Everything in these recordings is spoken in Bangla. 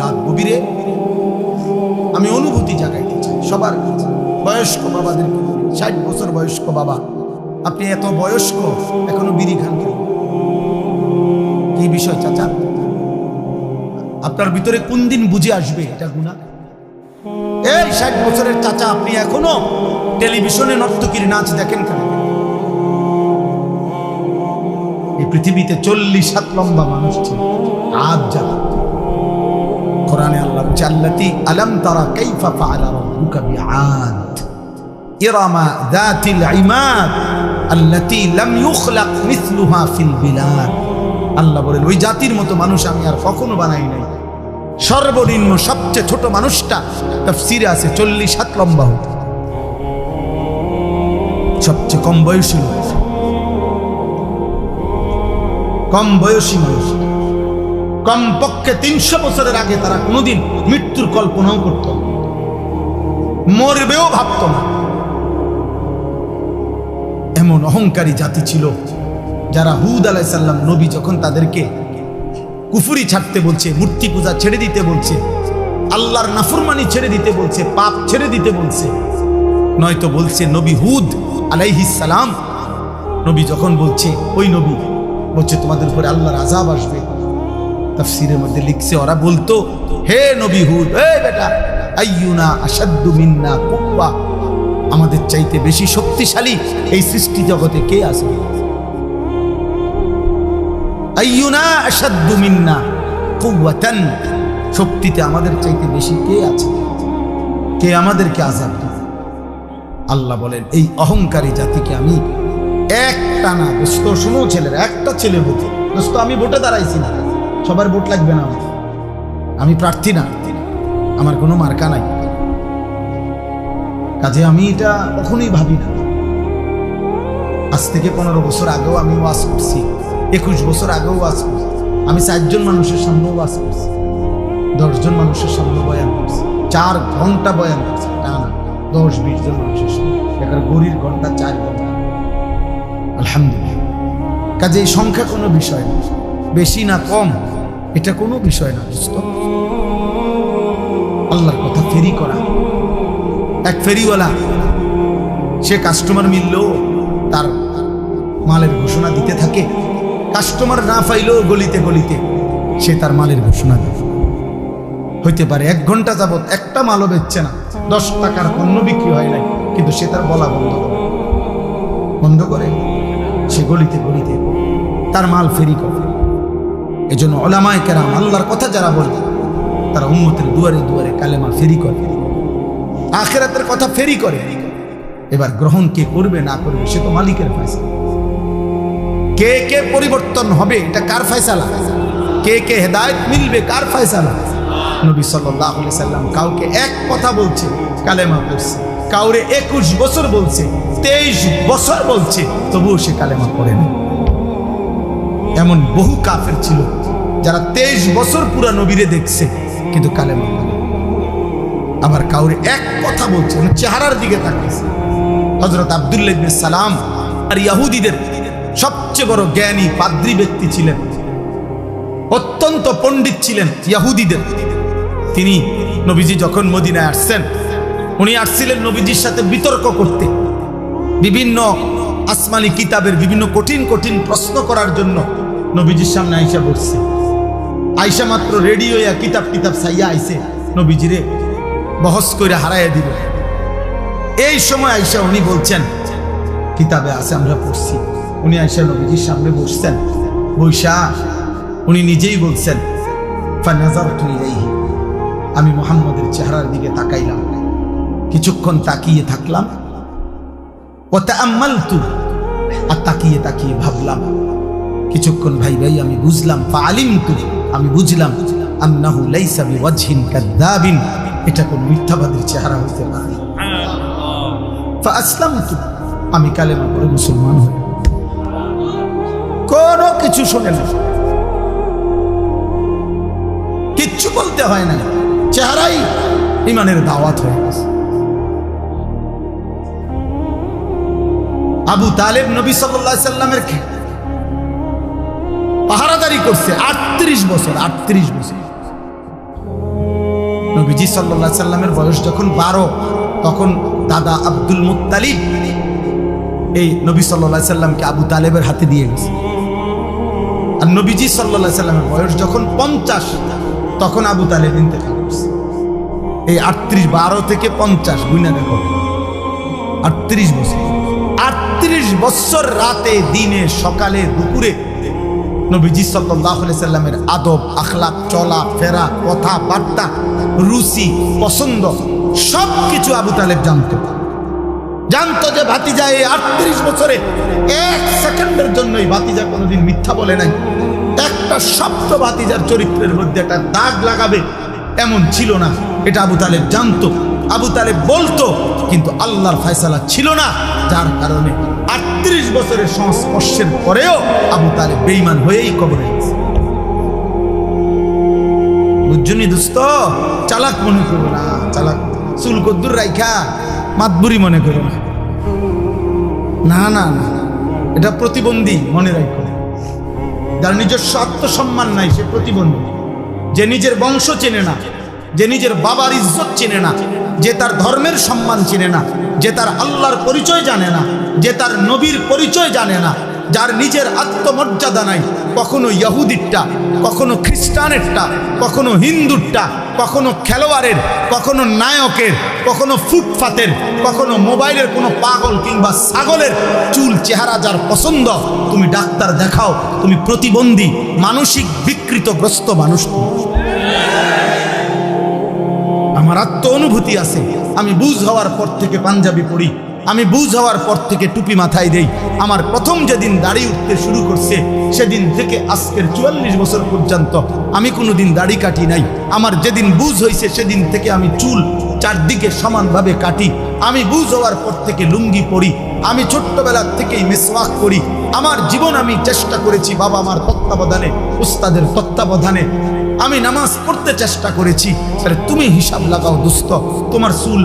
রাত গভীরে আমি অনুভূতি জাগাইতে চাই। সবার বয়স্ক বাবাদের ষাট বছর বয়স্ক বাবা। আপনি এত বয়স্ক, এখনও বিড়ি খান কি বিষয় চাচা? আপনার ভিতরে কোন দিন বুঝে আসবে এটা গুণা এই ষাট বছরের চাচা, আপনি এখনও টেলিভিশনে নর্তকীর নাচ দেখেন কেন? এই পৃথিবীতে চল্লিশ সাত লম্বা মানুষ ছিল আজ যারা কোরআনে আল্লাহ বলছে আল্লাতি আলম তারা কাইফা ফাআলা রাব্বুকা বিআদ। ইরামা যাতিল ইমাদ, আল্লাতি লাম ইউখলাক মিথলুহা ফিল বিলাদ। আল্লাহ বলেন, ওই জাতির মতো মানুষ আমি আর কখনো বানাই নাই। সর্বনিম্ন সবচেয়ে ছোট মানুষটা তাফসিরে আছে চল্লিশ হাত লম্বা হতো সবচেয়ে কম বয়সী লোক কম বয়সী মানুষ। কম পক্ষে তিনশো বছরের আগে তারা কোনোদিন মৃত্যুর কল্পনাও করত মরবেও ভাবত না। এমন অহংকারী জাতি ছিল যারা হুদ আলাইসাল্লাম নবী যখন তাদেরকে কুফুরি ছাড়তে বলছে, মূর্তি পূজা ছেড়ে দিতে বলছে, আল্লাহর নাফরমানি ছেড়ে দিতে বলছে, পাপ ছেড়ে দিতে বলছে, নয়তো বলছে নবী হুদ আলাইহিস সালাম নবী যখন বলছে, ওই নবী, বলছে তোমাদের উপরে আল্লাহর আজাব আসবে। তাফসিরের মধ্যে লিখছে, ওরা বলতো, হে নবী হুদ হে বেটা, আইয়ুনা আসাদ্দু মিন্না কুব্বা আমাদের চাইতে বেশি শক্তিশালী এই সৃষ্টি জগতে কে আছে? আইয়ুনা আসাদ্দু মিন্না কুওয়াতান, শক্তিতে আমাদের চাইতে বেশি কে আছে? কে আমাদেরকে আজাব আল্লাহ বলেন, এই অহংকারী জাতিকে আমি একটা না দোস্ত, শুনো ছেলের, একটা ছেলে ভোটে দোস্ত, আমি ভোটে দাঁড়াইছি না। সবার ভোট লাগবে না আমার। আমি প্রার্থী না। আমার কোনো মার্কা নাই। কাজে আমি এটা কখনোই ভাবি না। আজ থেকে পনেরো বছর আগেও আমি ওয়াজ করছি। একুশ বছর আগেও ওয়াজ করছি। আমি চারজন মানুষের সামনেও ওয়াজ করছি। দশজন মানুষের সামনে বয়ান করছি। চার ঘণ্টা বয়ান করছি। টানা দশ, বিশ জন মানুষের সামনে। এখানে গরির ঘণ্টা, চার ঘণ্টা। আলহামদুলিল্লাহ। কাজে এই সংখ্যা কোনো বিষয় না। বেশি না কম, এটা কোনো বিষয় না দোস্ত আল্লাহর কথা ফেরি করা। এক ফেরিওয়ালা, সে কাস্টমার মিললেও তার মালের ঘোষণা দিতে থাকে। কাস্টমার না পাইলেও গলিতে গলিতে সে তার মালের ঘোষণা দেয়। হইতে পারে এক ঘণ্টা যাবৎ একটা মালও বেচছে না, দশ টাকার পণ্য বিক্রি হয় নাই, কিন্তু সে তার বলা বন্ধ করে। বন্ধ করে, সে গলিতে গলিতে তার মাল ফেরি করে। এজন্য ওলামায় কেরাম, আল্লাহর কথা যারা বলে, তারা উম্মতের দুয়ারে দুয়ারে কালেমা ফেরি করে। আখেরাতের কথা ফেরি করে। এবার গ্রহণ কে করবে, না করবে, সে তো মালিকের ফয়সালা। কে কে পরিবর্তন হবে, এটা কার ফয়সালা? কে কে হেদায়ত মিলবে, কার ফয়সালা? নবী আলাইহি সাল্লাম কাউকে এক কথা বলছে, কালেমা পড়ছে। কাউরে একুশ বছর বলছে, তেইশ বছর বলছে, তবুও সে কালেমা পড়ে না এমন বহু কাফের ছিল যারা তেইশ বছর পুরা নবীরে দেখছে, কিন্তু কালেমা আবার কাউরে এক কথা বলছে মানে চেহারার দিকে তাকিয়েছে হজরত আবদুল্লাহ ইবনে সালাম আর ইয়াহুদিদের সবচেয়ে বড় জ্ঞানী, পাদ্রী ব্যক্তি ছিলেন। অত্যন্ত পণ্ডিত ছিলেন ইয়াহুদিদের। তিনি নবীজি যখন মদিনায় আসছেন, উনি আসছিলেন নবীজির সাথে বিতর্ক করতে। বিভিন্ন আসমানি কিতাবের বিভিন্ন কঠিন কঠিন প্রশ্ন করার জন্য নবীজির সামনে আইসা বসছে। আইসা মাত্র রেডিও ইয়া কিতাব কিতাব সাইয়া আইসে নবীজিরে বহস করে হারাইয়া দিল। এই সময় আইসা উনি বলছেন, কিতাবে আছে, আমরা পড়ছি। উনি আইসা নবীজির সামনে বসছেন। বৈশা, উনি নিজেই বলছেন আমি মোহাম্মদের চেহারার দিকে তাকাইলাম। কিছুক্ষণ তাকিয়ে থাকলাম। ও তাআম্মালতু। আর তাকিয়ে তাকিয়ে ভাবলাম। কিছুক্ষণ ভাই ভাই আমি বুঝলাম ফালিমতু আমি বুঝলাম আন্নাহু লাইসা বিওয়াজহিন এটা কোন মিথ্যাবাদীর চেহারা পারে। আমি কালেমা পড়ে মুসলমান হই। কোনো কিছু শুনে না। কিচ্ছু বলতে হয় না। চেহারাই ইমানের দাওয়াত হয়ে গেছে। আবু তালেব নবী সাল্লাহ সাল্লামের খে- পাহারাদারি করছে, আটত্রিশ বছর আটত্রিশ বছর। নবীজি সাল্লাহ সাল্লামের বয়স যখন বারো, তখন দাদা আব্দুল মুত্তালিব এই নবী সাল্লাহ সাল্লামকে আবু তালেবের হাতে দিয়ে গেছে। আর নবীজি সাল্লাহ সাল্লামের বয়স যখন পঞ্চাশ, তখন আবু তালেব ইন্তেকাল এই আটত্রিশ, বারো থেকে পঞ্চাশ গুইনা দেখো। আটত্রিশ বছর। আটত্রিশ বছর রাতে, দিনে, সকালে, দুপুরে নবীজি সাল্লাহ সাল্লামের আদব, আখলাক, চলা, ফেরা, কথা, বার্তা, রুচি, পছন্দ সব কিছু আবু তালেব জানতো। জানতো যে ভাতিজা এই আটত্রিশ বছরে এক সেকেন্ডের জন্যই ভাতিজা কোনোদিন মিথ্যা বলে নাই। একটা শব্দ ভাতিজার চরিত্রের মধ্যে একটা দাগ লাগাবে এমন ছিল না। এটা আবু তালেব জানতো। আবু তালেব বলতো, কিন্তু আল্লাহর ফয়সালা ছিল না। যার কারণে আটত্রিশ বছরের সংস্পর্শের পরেও আবু তালেব বেইমান হয়েই কবরে দোস্ত? চালাক মনে না, চালাক। চুল কদ্দুর রাইখা, মাতবুরি মনে করো না। না না না এটা প্রতিবন্ধী মনে নাই, সে প্রতিবন্ধী। যে নিজের বংশ চেনে না যে নিজের বাবার ইজ্জত চেনে না, যে তার ধর্মের সম্মান চেনে না, যে তার আল্লাহর পরিচয় জানে না, যে তার নবীর পরিচয় জানে না, যার নিজের আত্মমর্যাদা নাই, কখনো ইয়াহুদিরটা কখনো খ্রিস্টানেরটা, কখনো হিন্দুরটা, কখনো খেলোয়াড়ের, কখনো নায়কের, কখনো ফুটফাতের কখনো মোবাইলের কোনো পাগল কিংবা ছাগলের চুল চেহারা যার পছন্দ, তুমি ডাক্তার দেখাও, তুমি প্রতিবন্ধী, মানসিক বিকৃতগ্রস্ত মানুষ। আমার আত্ম অনুভূতি আছে। আমি বুঝ হওয়ার পর থেকে পাঞ্জাবি পড়ি আমি বুঝ হওয়ার পর থেকে টুপি মাথায় দেই। আমার প্রথম যেদিন দাড়ি উঠতে শুরু করছে, সেদিন থেকে আজকের চুয়াল্লিশ বছর পর্যন্ত আমি কোনো দিন দাড়ি কাটি নাই। আমার যেদিন বুঝ হয়েছে সেদিন থেকে আমি চুল চারদিকে সমানভাবে কাটি। আমি বুঝ হওয়ার পর থেকে লুঙ্গি পরি। আমি ছোট্টবেলার থেকেই মেসওয়াক করি। আমার জীবন আমি চেষ্টা করেছি বাবা আমার তত্ত্বাবধানে, উস্তাদের তত্ত্বাবধানে। আমি নামাজ পড়তে চেষ্টা করেছি আরে তুমি হিসাব লাগাও দুস্থ তোমার চুল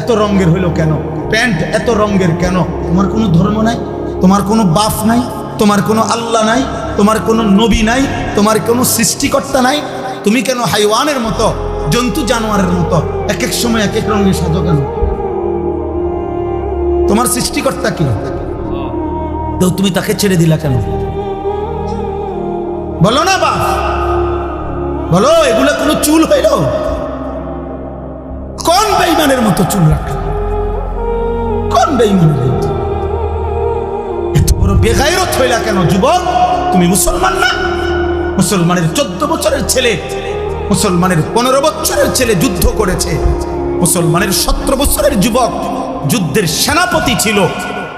এত রঙের হইল কেন? প্যান্ট এত রঙের কেন? তোমার কোনো ধর্ম নাই? তোমার কোনো বাপ নাই? তোমার কোনো আল্লাহ নাই? তোমার কোনো নবী নাই? তোমার কোনো সৃষ্টিকর্তা নাই? তুমি কেন হাইওয়ানের মতো জন্তু জানোয়ারের মতো এক এক সময় এক এক রঙের সাজো কেন? তোমার সৃষ্টিকর্তা কি? তুমি তাকে ছেড়ে দিলা কেন? বলো না বাপ। বলো, এগুলো কোনো চুল হইল কোন বেইমানের মতো চুল রাখল? কোন বেইমানের এত বড় বেগাইরত হইলা কেন যুবক? তুমি মুসলমান না? মুসলমানের চোদ্দ বছরের ছেলে, মুসলমানের পনেরো বছরের ছেলে যুদ্ধ করেছে। মুসলমানের সতেরো বছরের যুবক যুদ্ধের সেনাপতি ছিল।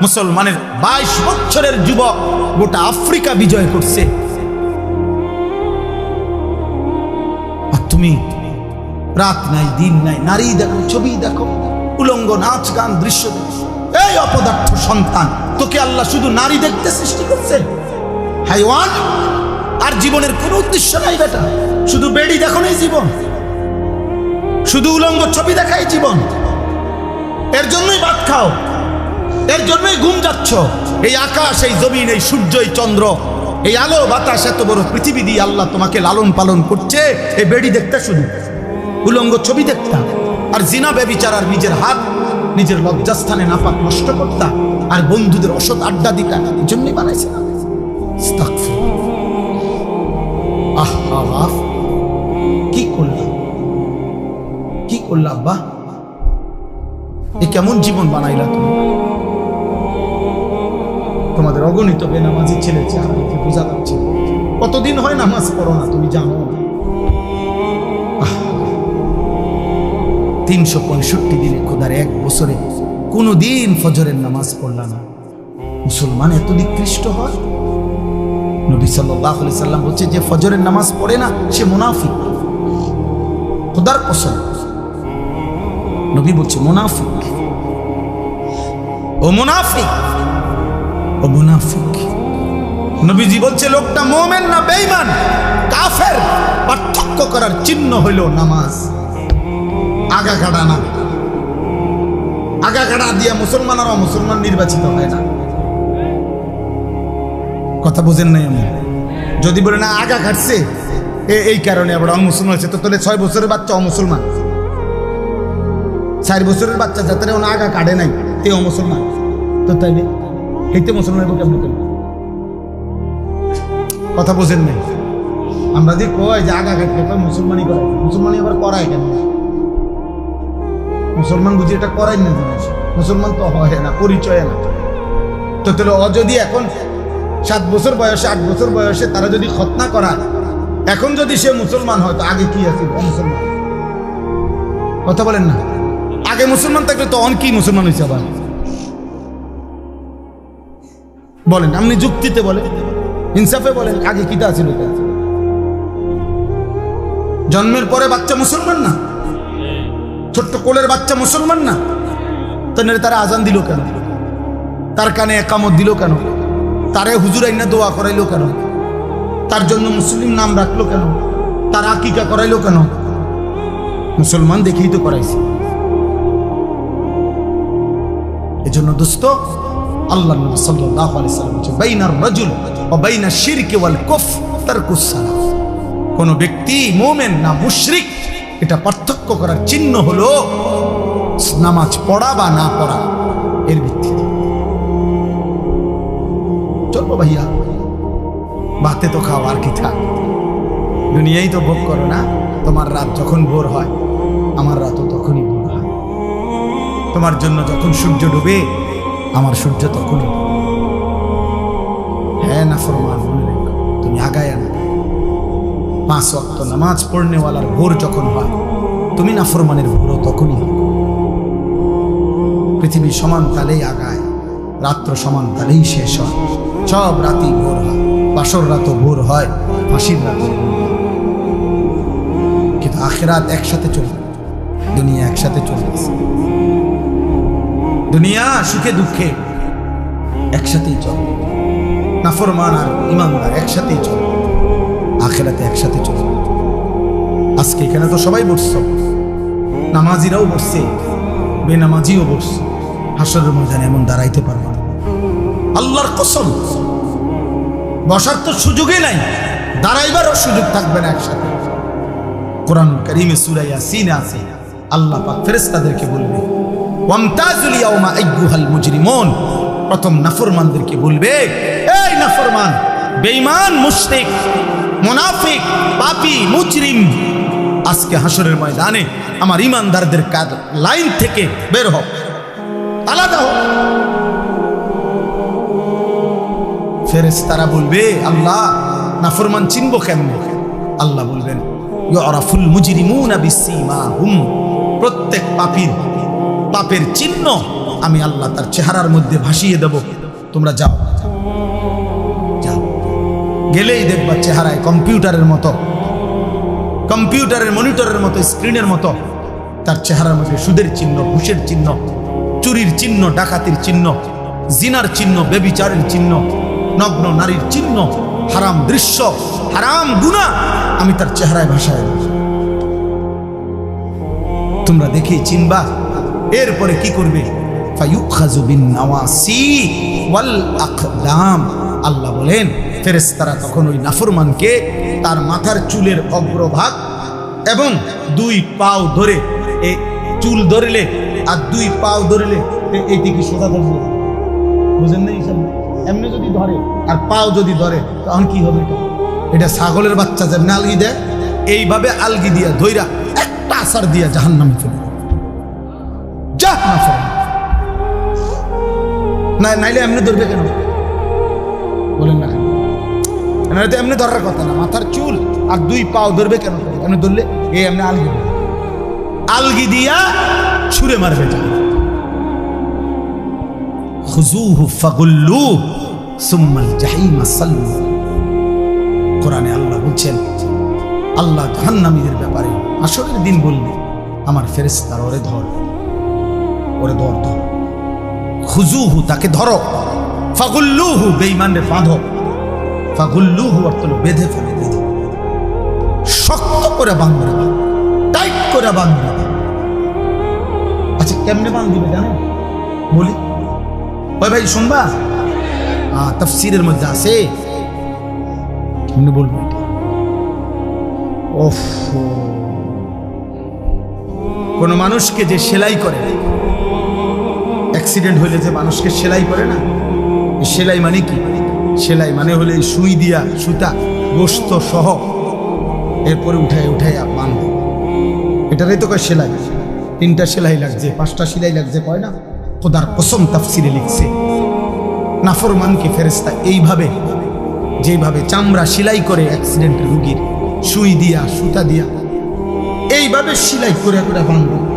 মুসলমানের বাইশ বছরের যুবক গোটা আফ্রিকা বিজয় করছে। তুমি। রাত নাই, দিন নাই, নারী দেখো, ছবি দেখো, উলঙ্গ নাচ গান দৃশ্য দেখো। এই অপদার্থ সন্তান, তোকে আল্লাহ শুধু নারী দেখতে সৃষ্টি করছে হাইওয়ান, আর জীবনের কোনো উদ্দেশ্য নাই বেটা। শুধু বেড়ি দেখো নাই জীবন। শুধু উলঙ্গ ছবি দেখাই জীবন। এর জন্যই ভাত খাও। এর জন্যই ঘুম যাচ্ছ। এই আকাশ, এই জমিন, এই সূর্য, এই চন্দ্র এই আলো বাতাস এত বড় পৃথিবী দিয়ে আল্লাহ তোমাকে লালন পালন করছে। এই বেড়ি দেখতে শুধু। উলঙ্গ ছবি দেখতা। আর জিনা ব্যবিচার আর নিজের হাত, নিজের লজ্জাস্থানে নাপাক নষ্ট করতা। আর বন্ধুদের অসৎ আড্ডা দিতা। এই জন্যই বানাইছে কি করলাম কি করলা আব্বা? এ কেমন জীবন বানাইলা তুমি? তোমাদের অগণিত বেনামাজি ছেলে চেহারা দেখে বোঝা যাচ্ছে। কতদিন হয় নামাজ পড়ো না, তুমি জানো? তিনশো পঁয়ষট্টি দিনে খোদার এক বছরে কোনো দিন ফজরের নামাজ পড়লা না। মুসলমান এত নিকৃষ্ট হয়? নবী সাল্লাহ সাল্লাম বলছে যে ফজরের নামাজ পড়ে না, সে মুনাফিক। খোদার কসম। নবী বলছে, মুনাফিক। ও মুনাফিক। ও মুনাফিক নবীজি বলছে, লোকটা মোমেন না বেঈমান? কাফের? পার্থক্য করার চিহ্ন হইল নামাজ। আগা কাটা না। আগা কাটা দিয়া মুসলমান মুসলমান নির্বাচিত হয় না। কথা বোঝেন নাই আমি যদি বলে, না, আগা কাটছে এই কারণে আবার মুসলমান হয়েছে। তো তাহলে ছয় বছরের বাচ্চা অমুসলমান? চার বছরের বাচ্চা যাতে ওনা আগা কাটে নাই তেও মুসলমান তো তাইলে? হেঁটে মুসলমান কেমন কেমন কথা বোঝেন নাই। আমরা যে কয় যে আগা কয় মুসলমানই করায় মুসলমানই আবার করায় কেন? মুসলমান বুঝি এটা করাই না মুসলমান তো হয় না, পরিচয় না। তো তাহলে অ যদি এখন সাত বছর বয়সে, আট বছর বয়সে তারা যদি খতনা করায়, এখন যদি সে মুসলমান হয়, তো আগে কি আছে? মুসলমান। কথা বলেন না। আগে মুসলমান থাকলে তো অন কি মুসলমান হয়েছে আবার? বলেন, আপনি যুক্তিতে বলেন, ইনসাফে বলেন, আগে কিতা আছিল এটা? জন্মের পরে বাচ্চা মুসলমান না? ছোট্ট কোলের বাচ্চা মুসলমান না? তাহলে তারা আজান দিল কেন? তার কানে একামত দিল কেন? তারে হুজুর আইনা দোয়া করাইলো কেন? তার জন্য মুসলিম নাম রাখল কেন? তার আকিকা করাইলো কেন? মুসলমান দেখেই তো করাইছে। এজন্য দোস্ত আল্লাহ আলাইহি সাল্লাম বলেছেন, বাইনার ওয়া বাইনা শিরকি ওয়াল কুফ তারকুস সালাহ কোন ব্যক্তি, মুমিন না মুশরিক, এটা পার্থক্য করার চিহ্ন হলো নামাজ পড়া বা না পড়া, এর ভিত্তিতে। চলবো ভাইয়া, ভাতে তো খাও আর কি থাক। দুনিয়াই তো ভোগ করো না, তোমার রাত যখন ভোর হয়, আমার রাতও তখনই ভোর হয়। তোমার জন্য যখন সূর্য ডুবে আমার সূর্য তখন। হ্যাঁ না ফরমান মনে তুমি আগায় না। পাঁচ ওয়াক্ত নামাজ পড়নেওয়ালার ভোর যখন হয়, তুমি না ফরমানের ভোরও তখনই হয়। পৃথিবী সমান তালেই আগায়, রাত্র সমান তালেই শেষ হয়। সব রাতই ভোর হয়, বাসর রাতও ভোর হয়, ফাঁসির রাত কিন্তু আখেরাত একসাথে চলবে, দুনিয়া একসাথে চলতেছে দুনিয়া সুখে, দুঃখে। একসাথেই চলবে নাফরমান আর ইমানদার একসাথেই চল। আখেরাতে একসাথে চল। আজকে এখানে তো সবাই বসছ। নামাজিরাও বসছে। বেনামাজিও বসছে। হাসরের ময়দানে এমন দাঁড়াইতে পারবে না। আল্লাহর কসম। বসার তো সুযোগই নাই। দাঁড়াইবারও সুযোগ থাকবে না একসাথে। কোরআন করিমে সুরাইয়া সিনে আছে। আল্লাহ পাক ফেরেশতাদেরকে বলবে প্রথম নাফরমানদেরকে বলবে, এই নাফরমান, বেঈমান, মুশরিক, মুনাফিক, পাপী, মুজরিম, আজকে হাসরের ময়দানে আমার ইমানদারদের কাজ লাইন থেকে বের হোক আলাদা হোক ফেরেশতারা বলবে, আল্লাহ, নাফরমান চিনব কেমনে? আল্লাহ বলবেন প্রত্যেক পাপীর পাপের চিহ্ন আমি আল্লাহ তার চেহারার মধ্যে ভাসিয়ে দেব। তোমরা যাও। গেলেই দেখবা চেহারায় কম্পিউটারের মতো, কম্পিউটারের মনিটরের মতো, স্ক্রিনের মতো, তার চেহারার মধ্যে সুদের চিহ্ন, ঘুষের চিহ্ন, চুরির চিহ্ন, ডাকাতির চিহ্ন, জিনার চিহ্ন, বেবিচারের চিহ্ন, নগ্ন নারীর চিহ্ন, হারাম দৃশ্য, হারাম গুণা আমি তার চেহারায় ভাষায় তোমরা দেখেই চিনবা এরপরে কি করবে? আল্লাহ বলেন ফেরেস্তারা তখন ওই নাফরমানকে তার মাথার চুলের অগ্রভাগ এবং দুই পাও ধরে এই চুল ধরলে আর দুই পাও ধরলে এ- এইদিকে সোজা ধরবে বুঝেন না হিসাব এমনি যদি ধরে আর পাও যদি ধরে, তখন কি হবে এটা? এটা ছাগলের বাচ্চা যেমনি আলগি দেয়, এইভাবে আলগি দিয়া ধইরা একটা আসার দিয়া জাহান নামে ফেলে যা। না ফেলে নাইলে এমনি ধরবে কেন? বলেন না কেন? তো এমনি ধরার কথা না মাথার চুল আর দুই পাও ধরবে কেন? কেন ধরলে এই এমনি আলগি আলগি দিয়া ছুঁড়ে মারবে খুজুহু ফাগুল্লু সুম্মাল জাহিমা সাল্লু। কোরআনে আল্লাহ বলছেন আল্লাহ জাহান্নামীদের ব্যাপারে আসরের দিন বললে আমার ফেরেস্তার ওরে ধর। ওরে ধর ধর। খুজুহু, তাকে ধরো। ফাগুল্লুহু বেঈমানরে বাঁধো। ফাগুল্লুহু অর্থ বেঁধে ফেলে, বেঁধে শক্ত করে বাঁধবে টাইট করে বাঁধবে আচ্ছা কেমনে বাঁধবে জানেন বলি। ওই ভাই, শুনবা? হ্যাঁ তফসিরের মধ্যে আছে। কেমনে বলব কোনো মানুষকে যে সেলাই করে অ্যাক্সিডেন্ট হলে যে মানুষকে সেলাই করে না? সেলাই মানে কি? সেলাই মানে হলে সুই দিয়া সুতা, গোস্ত সহ এরপরে উঠায় উঠায় বাঁধে এটারই তো কয় সেলাই? তিনটা সেলাই লাগছে, পাঁচটা সেলাই লাগছে, কয় না? খোদার কসম তাফসিরে লিখছে। নাফরমানকে ফেরেস্তা এইভাবে, যেভাবে চামড়া সেলাই করে অ্যাক্সিডেন্ট রুগীর সুই দিয়া, সুতা দিয়া, এইভাবে সেলাই করে করে বাঁধবে।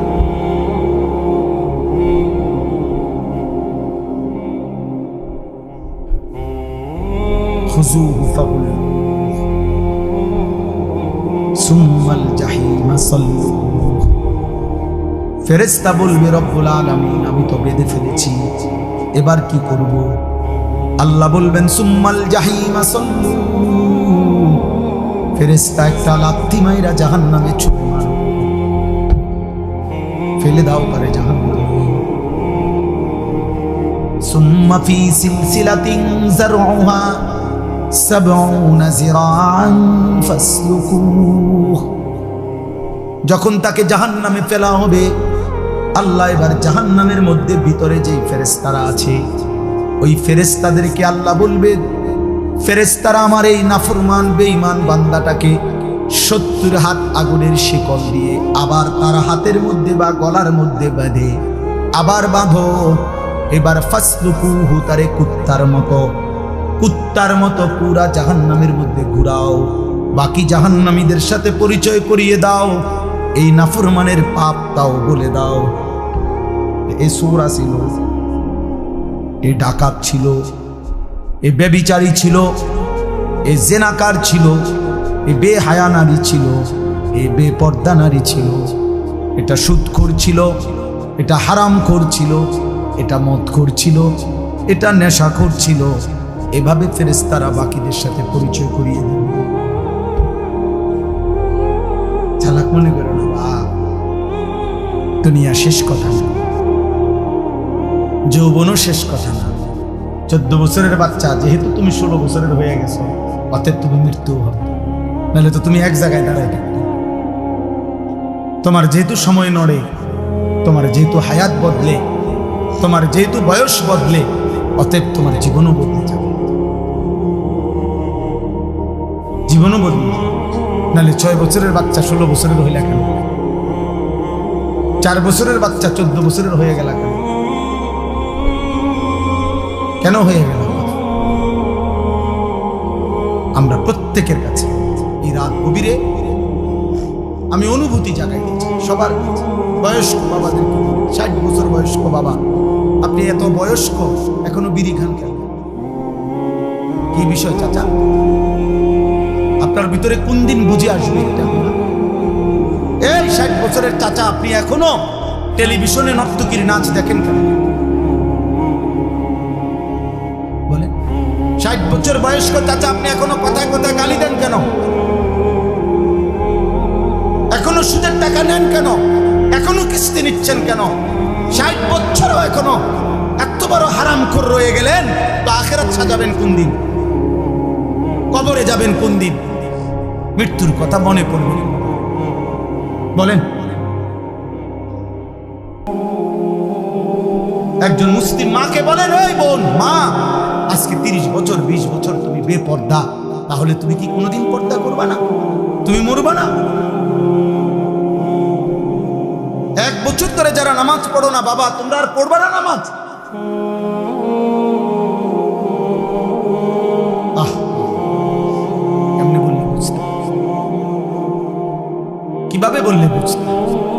সুম্মাল জাহিমা ফেরেস্তা বলবে, রব্বুল আলমিন, আমি তো বেঁধে ফেলেছি। এবার কি করব? আল্লাহ বলবেন, সুম্মাল জাহিমা সাল্লু। ফেরেস্তা একটা লাত্তি মাইরা জাহান নামে ফেলে দাও পারে জাহান্নামে। সুম্মা ফি সিলসিলাতিন জারউহা। যখন তাকে জাহান নামে ফেলা হবে, আল্লাহ এবার জাহান নামের মধ্যে ভিতরে যেই ফেরেস্তারা আছে, ওই ফেরেস্তাদেরকে আল্লাহ বলবে ফেরেস্তারা আমার এই নাফরমান, বেঈমান বান্দাটাকে সত্তর হাত আগুনের শিকল দিয়ে আবার তার হাতের মধ্যে বা গলার মধ্যে বাঁধে আবার বাঁধো। এবার ফাসলুকুহু তারে কুত্তার মতো কুত্তার মতো পুরা জাহান্নামের মধ্যে ঘুরাও। বাকি জাহান্নামীদের সাথে পরিচয় করিয়ে দাও। এই নাফরমানের পাপ তাও বলে দাও। এ সুরা ছিল, এ ডাকাত ছিল, এ বেবিচারী ছিল, এ জেনাকার ছিল, এ বেহায়া নারী ছিল, এ বে বেপর্দা নারী ছিল। এটা সুদখোর ছিল, এটা হারাম ছিল, এটা মদ ছিল, এটা নেশাখোর ছিল। এভাবে ফেরেস্তারা বাকিদের সাথে পরিচয় করিয়ে দেবে চালাক মনে করো না বাপ দুনিয়া শেষ কথা না। যৌবনও শেষ কথা না। চোদ্দ বছরের বাচ্চা, যেহেতু তুমি ষোলো বছরের হয়ে গেছো, অতএব তুমি মৃত্যু হবে। নাহলে তো তুমি এক জায়গায় দাঁড়ায় তোমার যেহেতু সময় নড়ে, তোমার যেহেতু হায়াত বদলে, তোমার যেহেতু বয়স বদলে, অতএব তোমার জীবনও বদলে যাবে। জীবনও বদলে নাহলে ছয় বছরের বাচ্চা, ষোলো বছরের হইলে কেন চার বছরের বাচ্চা, চোদ্দ বছরের হয়ে গেল কেন কেন হয়ে গেল? আমরা প্রত্যেকের কাছে এই রাত গভীরে আমি অনুভূতি জাগাই দিচ্ছি সবার বয়স্ক বাবাদের ষাট বছর বয়স্ক বাবা। আপনি এত বয়স্ক, এখনও বিড়ি খান কি বিষয়, চাচা? আপনার ভিতরে কোন দিন বুঝে আসবে এই ষাট বছরের চাচা, আপনি এখনও টেলিভিশনে নর্তকীর নাচ দেখেন কেন? বলে ষাট বছর বয়স্ক চাচা, আপনি এখনও কথায় কথায় গালি দেন কেন? এখনও সুদের টাকা নেন কেন? এখনও কিস্তি নিচ্ছেন কেন? ষাট বছরও এখনও এত বড় হারাম খোর রয়ে গেলেন, তো আখেরাত সাজাবেন কোন দিন? কবরে যাবেন কোন দিন? মৃত্যুর কথা মনে পড়বে বলেন। একজন মুসলিম মাকে বলেন ওই বোন, মা, আজকে তিরিশ বছর, বিশ বছর তুমি বেপর্দা। তাহলে তুমি কি কোনোদিন পর্দা করবা না? তুমি মরবা না? এক বছর ধরে যারা নামাজ পড়ো না বাবা, তোমরা আর পড়বা না নামাজ? কীভাবে বললে বুঝতে?